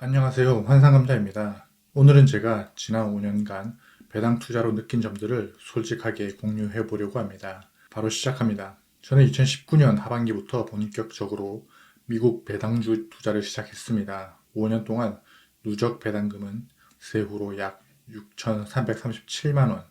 안녕하세요. 환상감자입니다. 오늘은 제가 지난 5년간 배당 투자로 느낀 점들을 솔직하게 공유해 보려고 합니다. 바로 시작합니다. 저는 2019년 하반기부터 본격적으로 미국 배당주 투자를 시작했습니다. 5년 동안 누적 배당금은 세후로 약 6,337만 원,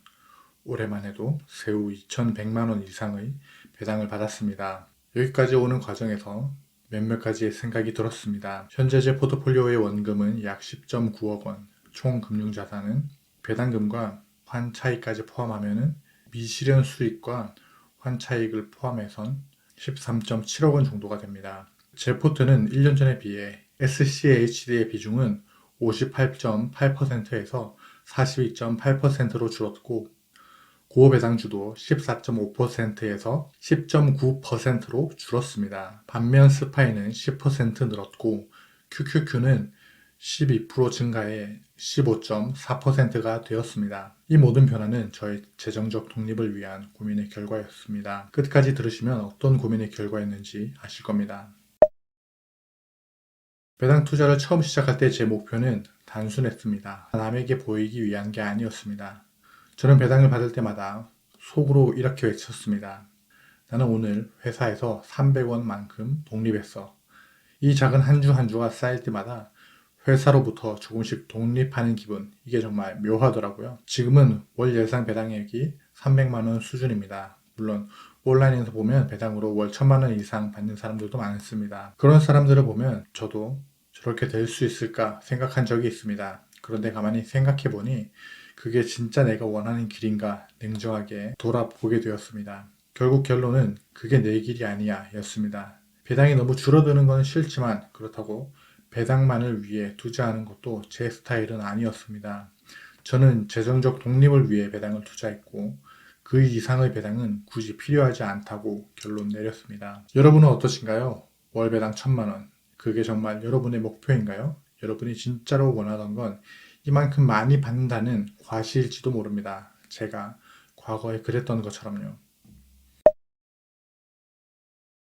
올해만 해도 세후 2,100만 원 이상의 배당을 받았습니다. 여기까지 오는 과정에서 몇몇 가지의 생각이 들었습니다. 현재 제 포트폴리오의 원금은 약 10.9억 원, 총 금융자산은 배당금과 환차익까지 포함하면 미실현 수익과 환차익을 포함해선 13.7억 원 정도가 됩니다. 제 포트는 1년 전에 비해 SCHD의 비중은 58.8%에서 42.8%로 줄었고 고배당주도 14.5%에서 10.9%로 줄었습니다. 반면 스파이는 10% 늘었고 QQQ는 12% 증가해 15.4%가 되었습니다. 이 모든 변화는 저의 재정적 독립을 위한 고민의 결과였습니다. 끝까지 들으시면 어떤 고민의 결과였는지 아실 겁니다. 배당 투자를 처음 시작할 때 제 목표는 단순했습니다. 남에게 보이기 위한 게 아니었습니다. 저는 배당을 받을 때마다 속으로 이렇게 외쳤습니다. 나는 오늘 회사에서 300원만큼 독립했어. 이 작은 한 주 한 주가 쌓일 때마다 회사로부터 조금씩 독립하는 기분, 이게 정말 묘하더라고요. 지금은 월 예상 배당액이 300만원 수준입니다. 물론 온라인에서 보면 배당으로 월 1000만원 이상 받는 사람들도 많습니다. 그런 사람들을 보면 저도 저렇게 될 수 있을까 생각한 적이 있습니다. 그런데 가만히 생각해 보니 그게 진짜 내가 원하는 길인가 냉정하게 돌아보게 되었습니다. 결국 결론은 그게 내 길이 아니야 였습니다. 배당이 너무 줄어드는 건 싫지만 그렇다고 배당만을 위해 투자하는 것도 제 스타일은 아니었습니다. 저는 재정적 독립을 위해 배당을 투자했고 그 이상의 배당은 굳이 필요하지 않다고 결론 내렸습니다. 여러분은 어떠신가요? 월 배당 천만 원. 그게 정말 여러분의 목표인가요? 여러분이 진짜로 원하던 건 이만큼 많이 받는다는 과실지도 모릅니다. 제가 과거에 그랬던 것처럼요.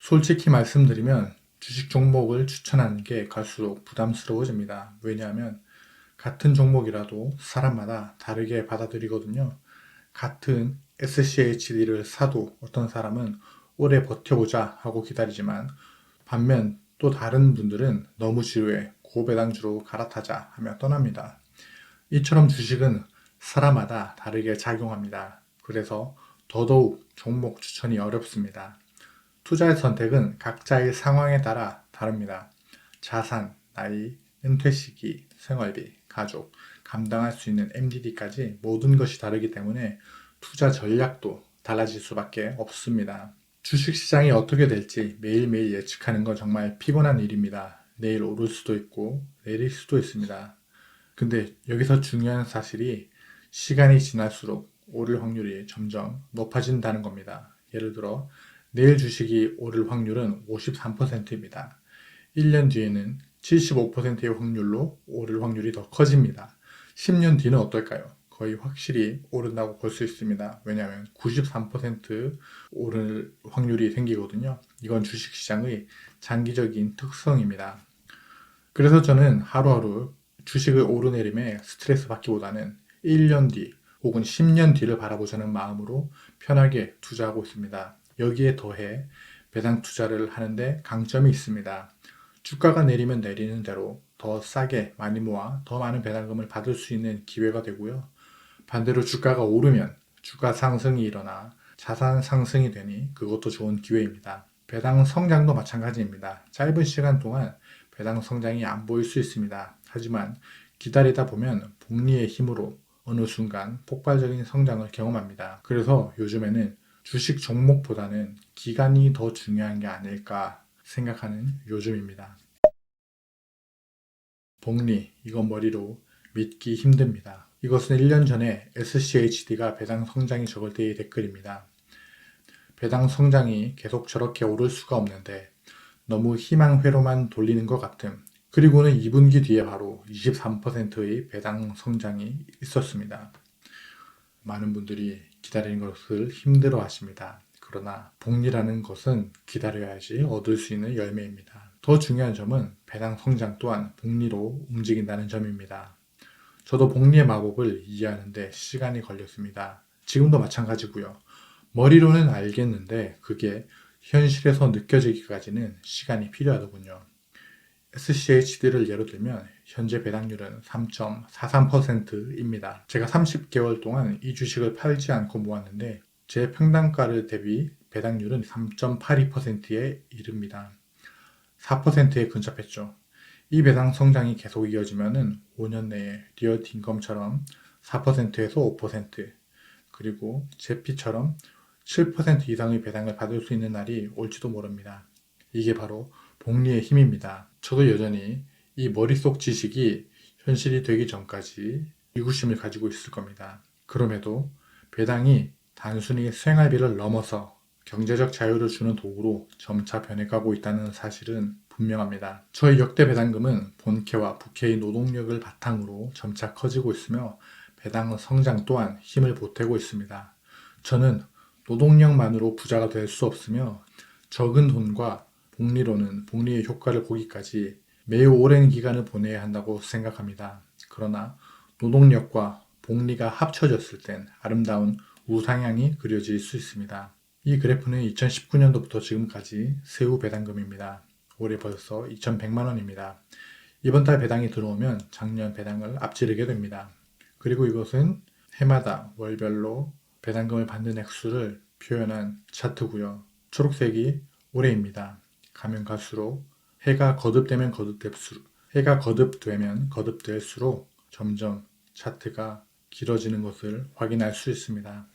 솔직히 말씀드리면 주식 종목을 추천하는 게 갈수록 부담스러워집니다. 왜냐하면 같은 종목이라도 사람마다 다르게 받아들이거든요. 같은 SCHD를 사도 어떤 사람은 오래 버텨보자 하고 기다리지만 반면 또 다른 분들은 너무 지루해 고배당주로 갈아타자 하며 떠납니다. 이처럼 주식은 사람마다 다르게 작용합니다. 그래서 더더욱 종목 추천이 어렵습니다. 투자의 선택은 각자의 상황에 따라 다릅니다. 자산, 나이, 은퇴 시기, 생활비, 가족, 감당할 수 있는 MDD까지 모든 것이 다르기 때문에 투자 전략도 달라질 수밖에 없습니다. 주식 시장이 어떻게 될지 매일매일 예측하는 건 정말 피곤한 일입니다. 내일 오를 수도 있고 내릴 수도 있습니다. 근데 여기서 중요한 사실이 시간이 지날수록 오를 확률이 점점 높아진다는 겁니다. 예를 들어 내일 주식이 오를 확률은 53%입니다. 1년 뒤에는 75%의 확률로 오를 확률이 더 커집니다. 10년 뒤는 어떨까요? 거의 확실히 오른다고 볼 수 있습니다. 왜냐하면 93% 오를 확률이 생기거든요. 이건 주식시장의 장기적인 특성입니다. 그래서 저는 하루하루 주식의 오르내림에 스트레스 받기보다는 1년 뒤 혹은 10년 뒤를 바라보자는 마음으로 편하게 투자하고 있습니다. 여기에 더해 배당 투자를 하는데 강점이 있습니다. 주가가 내리면 내리는 대로 더 싸게 많이 모아 더 많은 배당금을 받을 수 있는 기회가 되고요. 반대로 주가가 오르면 주가 상승이 일어나 자산 상승이 되니 그것도 좋은 기회입니다. 배당 성장도 마찬가지입니다. 짧은 시간 동안 배당 성장이 안 보일 수 있습니다. 하지만 기다리다 보면 복리의 힘으로 어느 순간 폭발적인 성장을 경험합니다. 그래서 요즘에는 주식 종목보다는 기간이 더 중요한 게 아닐까 생각하는 요즘입니다. 복리, 이건 머리로 믿기 힘듭니다. 이것은 1년 전에 SCHD가 배당 성장이 적을 때의 댓글입니다. 배당 성장이 계속 저렇게 오를 수가 없는데 너무 희망회로만 돌리는 것 같음. 그리고는 2분기 뒤에 바로 23%의 배당 성장이 있었습니다. 많은 분들이 기다리는 것을 힘들어 하십니다. 그러나 복리라는 것은 기다려야지 얻을 수 있는 열매입니다. 더 중요한 점은 배당 성장 또한 복리로 움직인다는 점입니다. 저도 복리의 마법을 이해하는데 시간이 걸렸습니다. 지금도 마찬가지고요. 머리로는 알겠는데 그게 현실에서 느껴지기까지는 시간이 필요하더군요. SCHD를 예로 들면 현재 배당률은 3.43%입니다. 제가 30개월 동안 이 주식을 팔지 않고 모았는데 제 평단가를 대비 배당률은 3.82%에 이릅니다. 4%에 근접했죠. 이 배당 성장이 계속 이어지면은 5년 내에 리얼 인컴처럼 4%에서 5% 그리고 제피처럼 7% 이상의 배당을 받을 수 있는 날이 올지도 모릅니다. 이게 바로 복리의 힘입니다. 저도 여전히 이 머릿속 지식이 현실이 되기 전까지 의구심을 가지고 있을 겁니다. 그럼에도 배당이 단순히 생활비를 넘어서 경제적 자유를 주는 도구로 점차 변해가고 있다는 사실은 분명합니다. 저의 역대 배당금은 본캐와 부캐의 노동력을 바탕으로 점차 커지고 있으며 배당 성장 또한 힘을 보태고 있습니다. 저는 노동력만으로 부자가 될 수 없으며 적은 돈과 복리로는 복리의 효과를 보기까지 매우 오랜 기간을 보내야 한다고 생각합니다. 그러나 노동력과 복리가 합쳐졌을 땐 아름다운 우상향이 그려질 수 있습니다. 이 그래프는 2019년도부터 지금까지 세후 배당금입니다. 올해 벌써 2,100만 원입니다. 이번 달 배당이 들어오면 작년 배당을 앞지르게 됩니다. 그리고 이것은 해마다 월별로 배당금을 받는 액수를 표현한 차트고요. 초록색이 올해입니다. 가면 갈수록 해가 거듭되면 거듭될수록 해가 거듭되면 거듭될수록 점점 차트가 길어지는 것을 확인할 수 있습니다.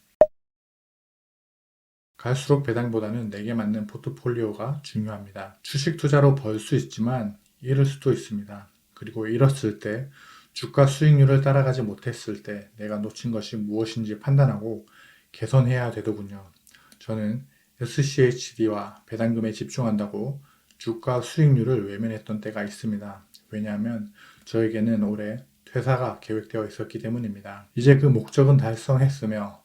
갈수록 배당보다는 내게 맞는 포트폴리오가 중요합니다. 주식 투자로 벌 수 있지만 잃을 수도 있습니다. 그리고 잃었을 때 주가 수익률을 따라가지 못했을 때 내가 놓친 것이 무엇인지 판단하고 개선해야 되더군요. 저는 SCHD와 배당금에 집중한다고 주가 수익률을 외면했던 때가 있습니다. 왜냐하면 저에게는 올해 퇴사가 계획되어 있었기 때문입니다. 이제 그 목적은 달성했으며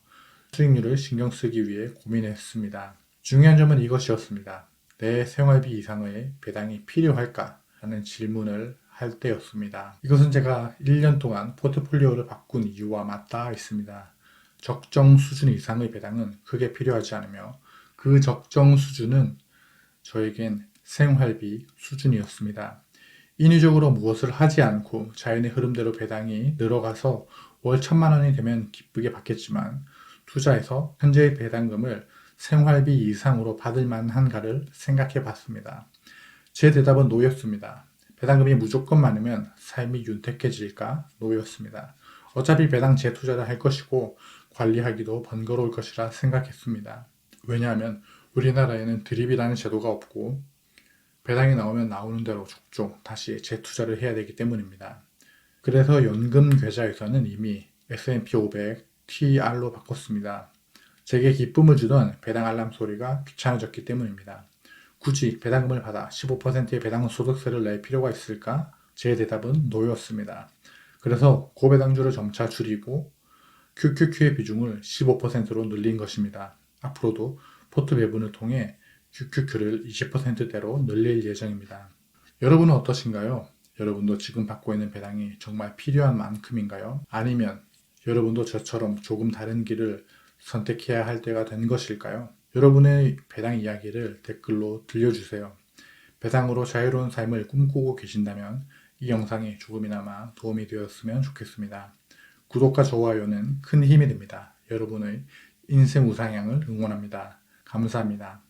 수익률을 신경 쓰기 위해 고민했습니다. 중요한 점은 이것이었습니다. 내 생활비 이상의 배당이 필요할까? 라는 질문을 할 때였습니다. 이것은 제가 1년 동안 포트폴리오를 바꾼 이유와 맞닿아 있습니다. 적정 수준 이상의 배당은 크게 필요하지 않으며 그 적정 수준은 저에겐 생활비 수준이었습니다. 인위적으로 무엇을 하지 않고 자연의 흐름대로 배당이 늘어가서 월 천만 원이 되면 기쁘게 받겠지만 투자해서 현재의 배당금을 생활비 이상으로 받을 만한가를 생각해 봤습니다. 제 대답은 노였습니다. 배당금이 무조건 많으면 삶이 윤택해질까? 노였습니다. 어차피 배당 재투자를 할 것이고 관리하기도 번거로울 것이라 생각했습니다. 왜냐하면 우리나라에는 드립이라는 제도가 없고 배당이 나오면 나오는 대로 족족 다시 재투자를 해야 되기 때문입니다. 그래서 연금 계좌에서는 이미 S&P 500 TR로 바꿨습니다. 제게 기쁨을 주던 배당 알람 소리가 귀찮아졌기 때문입니다. 굳이 배당금을 받아 15%의 배당 소득세를 낼 필요가 있을까? 제 대답은 노였습니다. 그래서 고배당주를 점차 줄이고 QQQ의 비중을 15%로 늘린 것입니다. 앞으로도 포트 배분을 통해 QQQ를 20%대로 늘릴 예정입니다. 여러분은 어떠신가요? 여러분도 지금 받고 있는 배당이 정말 필요한 만큼인가요? 아니면 여러분도 저처럼 조금 다른 길을 선택해야 할 때가 된 것일까요? 여러분의 배당 이야기를 댓글로 들려주세요. 배당으로 자유로운 삶을 꿈꾸고 계신다면 이 영상이 조금이나마 도움이 되었으면 좋겠습니다. 구독과 좋아요는 큰 힘이 됩니다. 여러분의 인생 우상향을 응원합니다. 감사합니다.